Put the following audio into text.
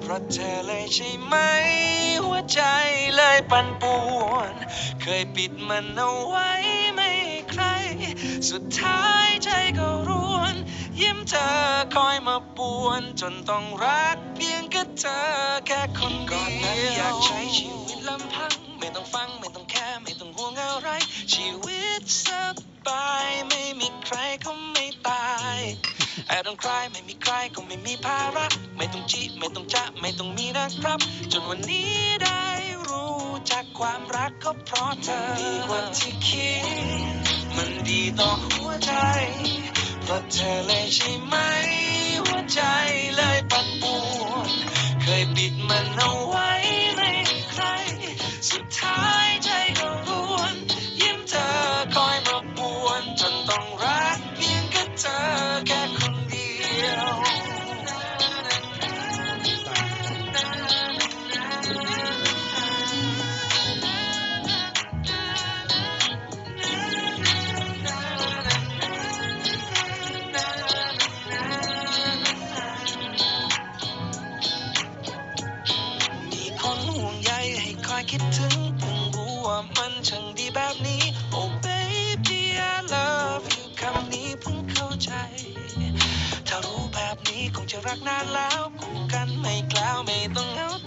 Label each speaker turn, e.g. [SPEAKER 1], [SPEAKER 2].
[SPEAKER 1] เพราะเธอเลยใช่ไหม หัวใจเลยปั่นป่วน เคยปิดมันเอาไว้ไม่ให้ใคร สุดท้ายใจก็ร่วน ยิ้มเธอคอยมาป่วน จนต้องรักเพียงแค่เธอแค่คนเดียวก่อนนั้นอยากใช้ชีวิตลำพัง ไม่ต้องฟังไม่ต้องแค่ไม่ต้องห่วงอะไรชีวิต ต้องคลายไม่มีใครก็ไม่มีภาระ ไม่ต้องจีไม่ต้องจะไม่ต้องมีนะครับ จนวันนี้ได้รู้จากความรักก็เพราะเธอดีกว่าที่คิด มันดีต่อหัวใจ เพราะเธอเลยใช่ไหมหัวใจ คนห่วงใยให้คอยคิดถึงเพิ่งรู้ว่ามันช่างดีแบบนี้ รักนานแล้วคู่กันไม่กล้าวไม่ต้องเหงา